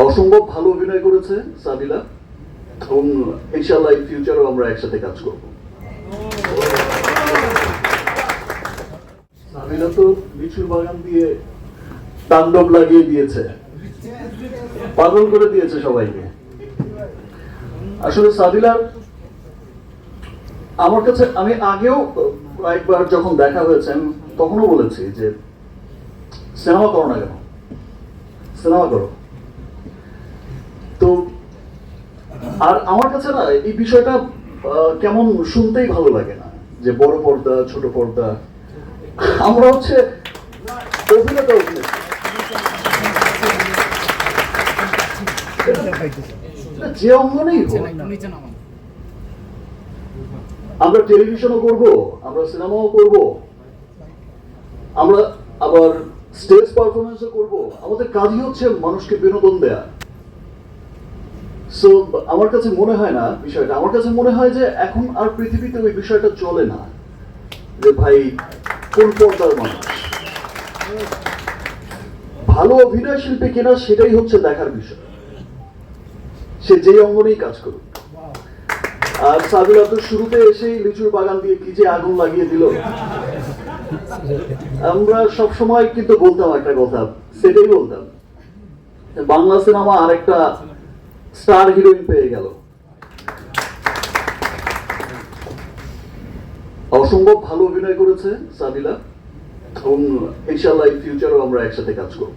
অসম্ভব ভালো অভিনয় করেছে সাবিলা এবং ইনশাল্লাহ এই ফিউচারও আমরা একসাথে কাজ করব। সাবিলা তো লিচুর বাগান দিয়ে তাণ্ডব লাগিয়ে দিয়েছে। পাগল করে দিয়েছে সবাইকে। আসলে সাবিলার আমার কাছে, আমি আগেও কয়েকবার যখন দেখা হয়েছে, আমি তখনও বলেছি যে, সিনেমা করো না কেন? সিনেমা করো। তো, আর আমার কাছে না, এই বিষয়টা কেমন শুনতেই ভালো লাগে না, যে বড় পর্দা, ছোট পর্দা। আমরা হচ্ছে অভিনেতা যে অঙ্গনেই আমরা টেলিভিশনও করব, আমরা সিনেমাও করব, আমরা আবার স্টেজ পারফরমেন্সও করব। আমাদের কাজই হচ্ছে মানুষকে বিনোদন দেয়া। সো আমার কাছে মনে হয় না বিষয়টা। আমার কাছে মনে হয় যে এখন আর পৃথিবীতে ওই বিষয়টা চলে না। যে ভাই, কোন পর্দার মানুষ? ভালো অভিনয় শিল্পী কিনা সেটাই হচ্ছে দেখার বিষয়। সে যেই অঙ্গনেই কাজ করুক। আর সাবিলা তো শুরুতে এসেই লিচুর বাগান দিয়ে কি যে আগুন লাগিয়ে দিল। আমরা সব সময় কিন্তু বলতাম একটা কথা, সেটাই বলতাম। বাংলা সিনেমা আরেকটা স্টার হিরোইন পেয়ে গেল। অসম্ভব ভালো অভিনয় করেছে সাবিলা এবং ইনশাল্লাহ ফিউচারও আমরা একসাথে কাজ করব।